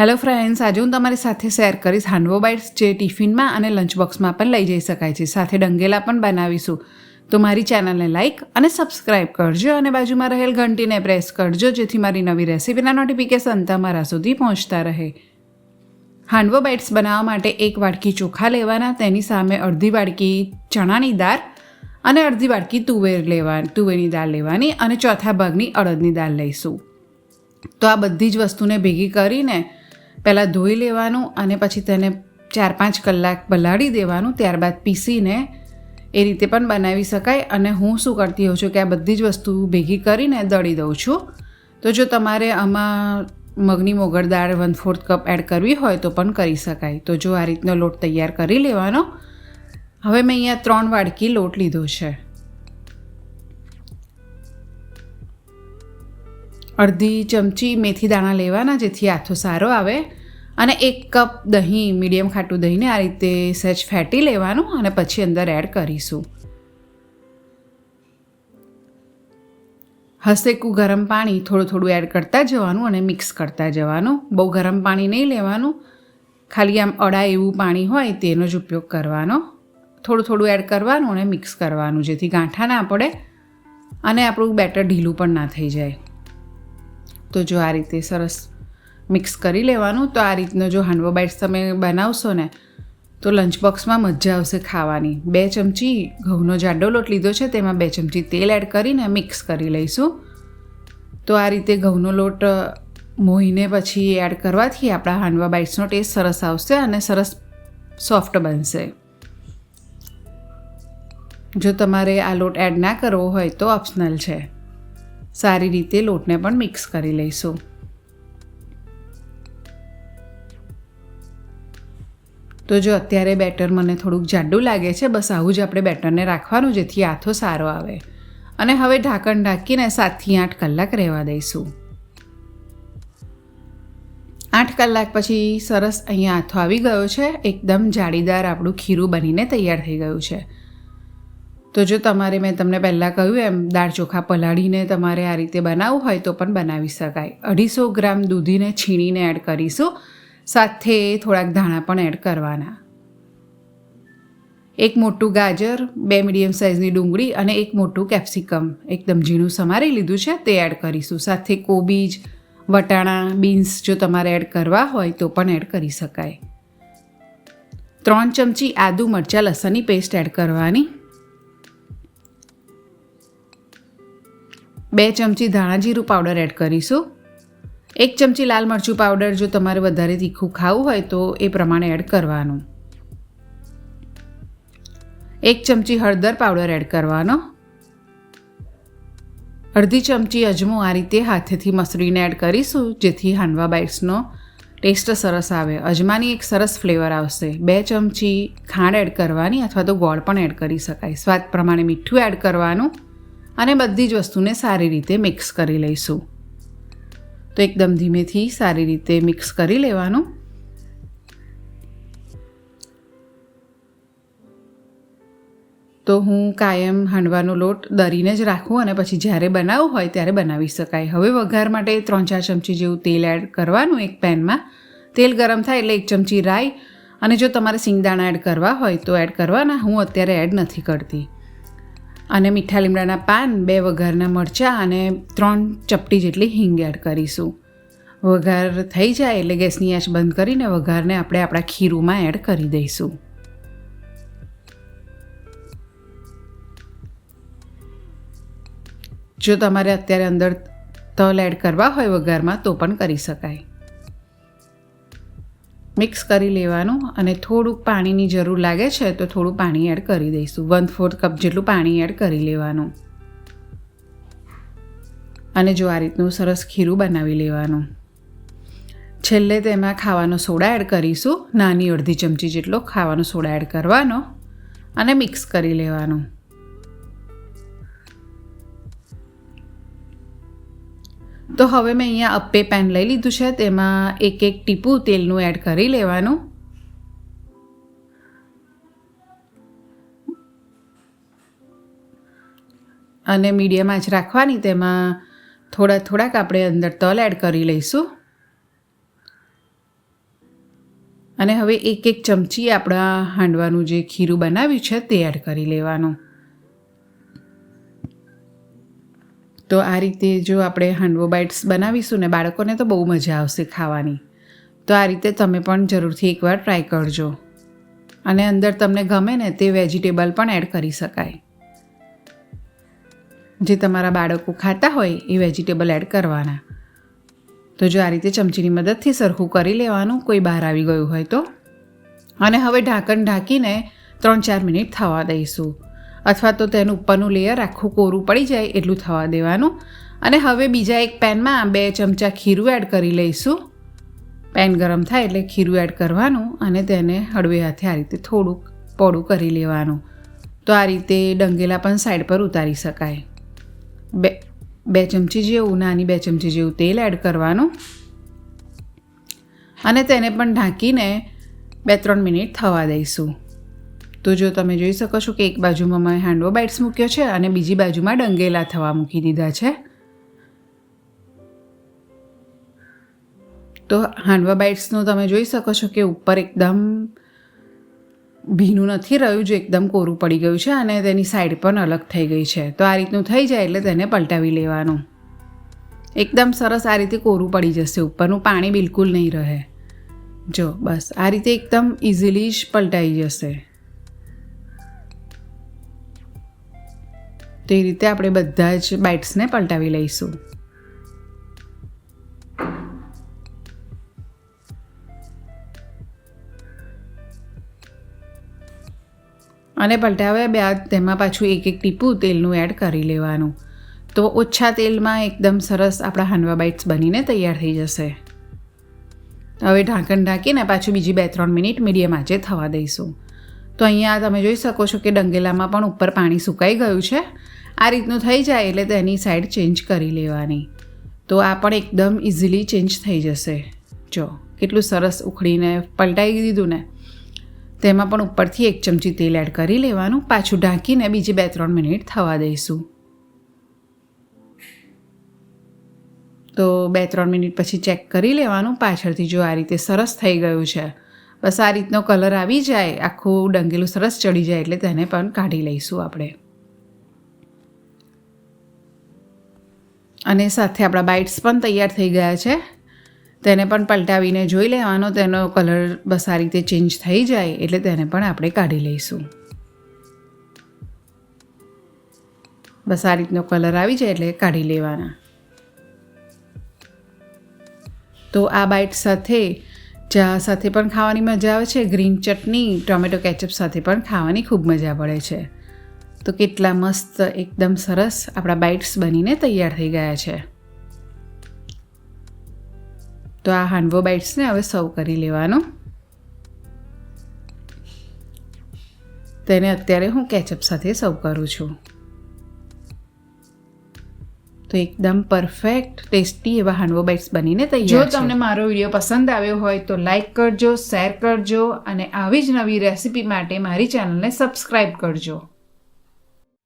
Hello friends આજે હું તમારી સાથે શેર કરીશ હાંડવો બાઇટ્સ જે ટિફિનમાં અને લંચ બોક્સમાં પણ લઈ જઈ શકાય છે. સાથે ડંગેલા પણ બનાવીશું. તો મારી ચેનલને લાઇક અને સબસ્ક્રાઇબ કરજો અને બાજુમાં રહેલ ઘંટીને પ્રેસ કરજો, જેથી મારી નવી રેસીપીના નોટિફિકેશન તમારા સુધી પહોંચતા રહે. હાંડવો બાઇટ્સ બનાવવા માટે એક વાડકી ચોખા લેવાના, તેની સામે અડધી વાડકી ચણાની દાળ અને અડધી વાડકી તુવેર લેવા, તુવેરની દાળ લેવાની અને ચોથા ભાગની અડદની દાળ લઈશું. તો આ બધી જ વસ્તુને ભેગી કરીને પહેલાં ધોઈ લેવાનું અને પછી તેને ચાર પાંચ કલાક પલાળી દેવાનું, ત્યારબાદ પીસીને એ રીતે પણ બનાવી શકાય. અને હું શું કરતી હોઉં છું કે આ બધી જ વસ્તુ ભેગી કરીને દળી દઉં છું. તો જો તમારે આમાં મગની મોગર દાળ વન ફોર્થ કપ એડ કરવી હોય તો પણ કરી શકાય. તો જો આ રીતનો લોટ તૈયાર કરી લેવાનો. હવે મેં અહીંયા ત્રણ વાડકી લોટ લીધો છે. અડધી ચમચી મેથી દાણા લેવાના, જેથી આથો સારો આવે. અને એક કપ દહીં, મીડિયમ ખાટું દહીંને આ રીતે સહેજ ફેટી લેવાનું અને પછી અંદર એડ કરીશું. હસેકું ગરમ પાણી થોડું થોડું એડ કરતા જવાનું અને મિક્સ કરતા જવાનું. બહુ ગરમ પાણી નહીં લેવાનું. ખાલી આમ અડા એવું પાણી હોય તેનો જ ઉપયોગ કરવાનો. થોડું થોડું એડ કરવાનું અને મિક્સ કરવાનું, જેથી ગાંઠા ના પડે અને આપણું બેટર ઢીલું પણ ના થઈ જાય. તો જો આ રીતે સરસ મિક્સ કરી લેવાનું, તો આ રીતનો જો હાંડવો બાઇટ્સ તમે બનાવશો ને, તો લંચ બોક્સમાં મજા આવશે ખાવાની. બે ચમચી ઘઉંનો જાડો લોટ લીધો છે, તેમાં બે ચમચી તેલ એડ કરીને મિક્સ કરી લઈશું. તો આ રીતે ઘઉંનો લોટ મોહીને પછી એડ કરવાથી આપણા હાંડવા બાઇટ્સનો ટેસ્ટ સરસ આવશે અને સરસ સોફ્ટ બનશે. જો તમારે આ લોટ એડ ના કરવો હોય તો ઓપ્શનલ છે. સારી રીતે લોટને પણ મિક્સ કરી લઈશું. તો જો અત્યારે બેટર મને થોડુંક જાડું લાગે છે, બસ આવું જ આપણે બેટરને રાખવાનું જેથી આથો સારો આવે. અને હવે ઢાંકણ ઢાંકીને સાતથી આઠ કલાક રહેવા દઈશું. આઠ કલાક પછી સરસ અહીંયા આથો આવી ગયો છે, એકદમ જાળીદાર આપણું ખીરું બનીને તૈયાર થઈ ગયું છે. તો જો તમારે મેં તમને પહેલાં કહ્યું એમ, દાળ ચોખા પલાળીને તમારે આ રીતે બનાવવું હોય તો પણ બનાવી શકાય. અઢીસો ગ્રામ દૂધીને છીણીને એડ કરીશું. સાથે થોડાક ધાણા પણ એડ કરવાના. એક મોટું ગાજર, બે મીડિયમ સાઇઝની ડુંગળી અને એક મોટું કેપ્સિકમ. એકદમ ઝીણું સમારી લીધું છે, તે એડ કરીશું. સાથે કોબીજ, વટાણા, બીન્સ જો તમારે એડ કરવા હોય તો પણ એડ કરી શકાય. ત્રણ ચમચી આદુ મરચાં લસણની પેસ્ટ એડ કરવાની. બે ચમચી ધાણા જીરું પાવડર એડ કરીશું. એક ચમચી લાલ મરચું પાવડર જો તમારે વધારે તીખું ખાવું હોય તો એ પ્રમાણે એડ કરવાનું. એક ચમચી હળદર પાવડર એડ કરવાનો. અડધી ચમચી અજમો આ રીતે હાથેથી મસળીને એડ કરીશું, જેથી હાંડવા બાઇટ્સનો ટેસ્ટ સરસ આવે. અજમાની એક સરસ ફ્લેવર આવશે. બે ચમચી ખાંડ એડ કરવાની અથવા તો ગોળ પણ એડ કરી શકાય. સ્વાદ પ્રમાણે મીઠું એડ કરવાનું. અને બધી જ વસ્તુને સારી રીતે મિક્સ કરી લઈશું. તો એકદમ ધીમેથી સારી રીતે મિક્સ કરી લેવાનું. તો હું કાયમ હાંડવાનો લોટ દરીને જ રાખું અને પછી જ્યારે બનાવવું હોય ત્યારે બનાવી શકાય. હવે વઘાર માટે ત્રણ ચાર ચમચી જેવું તેલ એડ કરવાનું એક પેનમાં. તેલ ગરમ થાય એટલે એક ચમચી રાઈ અને જો તમારે સિંગદાણા એડ કરવા હોય તો એડ કરવાના. હું અત્યારે એડ નથી કરતી. અને મીઠા લીમડાના પાન, બે વઘારના મરચાં અને ત્રણ ચપટી જેટલી હિંગ એડ કરીશું. વઘાર થઈ જાય એટલે ગેસની આંચ બંધ કરીને વઘારને આપણે આપણા ખીરુંમાં એડ કરી દઈશું. જો તમારે અત્યારે અંદર તલ એડ કરવા હોય વઘારમાં તો પણ કરી શકાય. મિક્સ કરી લેવાનું અને થોડુંક પાણીની જરૂર લાગે છે તો થોડું પાણી એડ કરી દઈશું. વન ફોર્થ કપ જેટલું પાણી એડ કરી લેવાનું. અને જો આ રીતનું સરસ ખીરું બનાવી લેવાનું. છેલ્લે તેમાં ખાવાનો સોડા એડ કરીશું. નાની અડધી ચમચી જેટલો ખાવાનો સોડા એડ કરવાનો અને મિક્સ કરી લેવાનું. તો હવે મેં અહીંયા અપ્પે પેન લઈ લીધું છે, તેમાં એક એક ટીપું તેલનું એડ કરી લેવાનું. અને મીડિયમ આંચ રાખવાની, તેમાં થોડા થોડાક આપણે અંદર તલ એડ કરી લઈશું. અને હવે એક એક ચમચી આપણા હાંડવાનું જે ખીરું બનાવ્યું છે, તે એડ કરી લેવાનું. તો આ રીતે જો આપણે હાંડવો બાઇટ્સ બનાવીશું ને બાળકોને તો બહુ મજા આવશે ખાવાની. તો આ રીતે તમે પણ જરૂરથી એકવાર ટ્રાય કરજો. અને અંદર તમને ગમે ને તે વેજીટેબલ પણ એડ કરી શકાય. જે તમારા બાળકો ખાતા હોય એ વેજીટેબલ એડ કરવાના. તો જો આ રીતે ચમચીની મદદથી સરખું કરી લેવાનું, કોઈ બહાર આવી ગયું હોય તો. અને હવે ઢાંકણ ઢાંકીને ત્રણ ચાર મિનિટ થવા દઈશું. અથવા તો તેનું ઉપરનું લેયર આખું કોરું પડી જાય એટલું થવા દેવાનું. અને હવે બીજા એક પેનમાં બે ચમચા ખીરું એડ કરી લઈશું. પેન ગરમ થાય એટલે ખીરું એડ કરવાનું અને તેને હળવે હાથે આ રીતે થોડુંક પોળું કરી લેવાનું. તો આ રીતે ડંગેલા પણ સાઈડ પર ઉતારી શકાય. બે બે ચમચી જેવું, નાની બે ચમચી જેવું તેલ એડ કરવાનું. અને તેને પણ ઢાંકીને બે ત્રણ મિનિટ થવા દઈશું. તો જો તમે જોઈ શકો છો કે એક બાજુમાં મેં હાંડવો બાઇટ્સ મૂક્યો છે અને બીજી બાજુમાં ડંગેલા થવા મૂકી દીધા છે. તો હાંડવા બાઇટ્સનું તમે જોઈ શકો છો કે ઉપર એકદમ ભીનું નથી રહ્યું, જો એકદમ કોરું પડી ગયું છે અને તેની સાઈડ પણ અલગ થઈ ગઈ છે. તો આ રીતનું થઈ જાય એટલે તેને પલટાવી લેવાનું. એકદમ સરસ આ રીતે કોરું પડી જશે, ઉપરનું પાણી બિલકુલ નહીં રહે. જો બસ આ રીતે એકદમ ઇઝીલી જ પલટાઈ જશે. તો રીતે આપણે બધા જ બાઇટ્સને પલટાવી લઈશું. અને પલટાવ્યા બાદ તેમાં પાછું એક એક ટીપું તેલનું એડ કરી લેવાનું. તો ઓછા તેલમાં એકદમ સરસ આપણા હાંડવા બાઇટ્સ બનીને તૈયાર થઈ જશે. હવે ઢાંકણ ઢાંકીને પાછું બીજી બે ત્રણ મિનિટ મીડિયમ આંચે થવા દઈશું. તો અહીંયા તમે જોઈ શકો છો કે ડંગેલામાં પણ ઉપર પાણી સુકાઈ ગયું છે. આ રીતનું થઈ જાય એટલે તેની સાઈડ ચેન્જ કરી લેવાની. તો આ પણ એકદમ ઇઝીલી ચેન્જ થઈ જશે. જો, કેટલું સરસ ઉખડીને પલટાઈ દીધું ને. તેમાં પણ ઉપરથી એક ચમચી તેલ એડ કરી લેવાનું, પાછું ઢાંકીને બીજી બે ત્રણ મિનિટ થવા દઈશું. તો બે ત્રણ મિનિટ પછી ચેક કરી લેવાનું, પાછળથી જો આ રીતે સરસ થઈ ગયું છે. બસ આ રીતનો કલર આવી જાય, આખું ડંગેલું સરસ ચડી જાય એટલે તેને પણ કાઢી લઈશું આપણે. અને સાથે આપણા બાઇટ્સ પણ તૈયાર થઈ ગયા છે. તેને પણ પલટાવીને જોઈ લેવાનો તેનો કલર બસ આ રીતે ચેન્જ થઈ જાય, એટલે તેને પણ આપણે કાઢી લઈશું. બસ આ રીતનો કલર આવી જાય એટલે કાઢી લેવાના. તો આ બાઇટ સાથે ચા સાથે પણ ખાવાની મજા આવે છે, ગ્રીન ચટણી, ટોમેટો કેચઅપ સાથે પણ ખાવાની ખૂબ મજા પડે છે. તો કેટલા મસ્ત એકદમ સરસ આપણા બાઇટ્સ બનીને તૈયાર થઈ ગયા છે. તો આ હાંડવો બાઇટ્સને હવે સર્વ કરી લેવાનું. તેને અત્યારે હું કેચઅપ સાથે સર્વ કરું છું. તો એકદમ પરફેક્ટ ટેસ્ટી એવા હાંડવો બાઇટ્સ બનીને તૈયાર જો તમને મારો વીડિયો પસંદ આવ્યો હોય તો લાઈક કરજો શેર કરજો અને આવી જ નવી રેસિપી માટે મારી ચેનલને સબસ્ક્રાઈબ કરજો.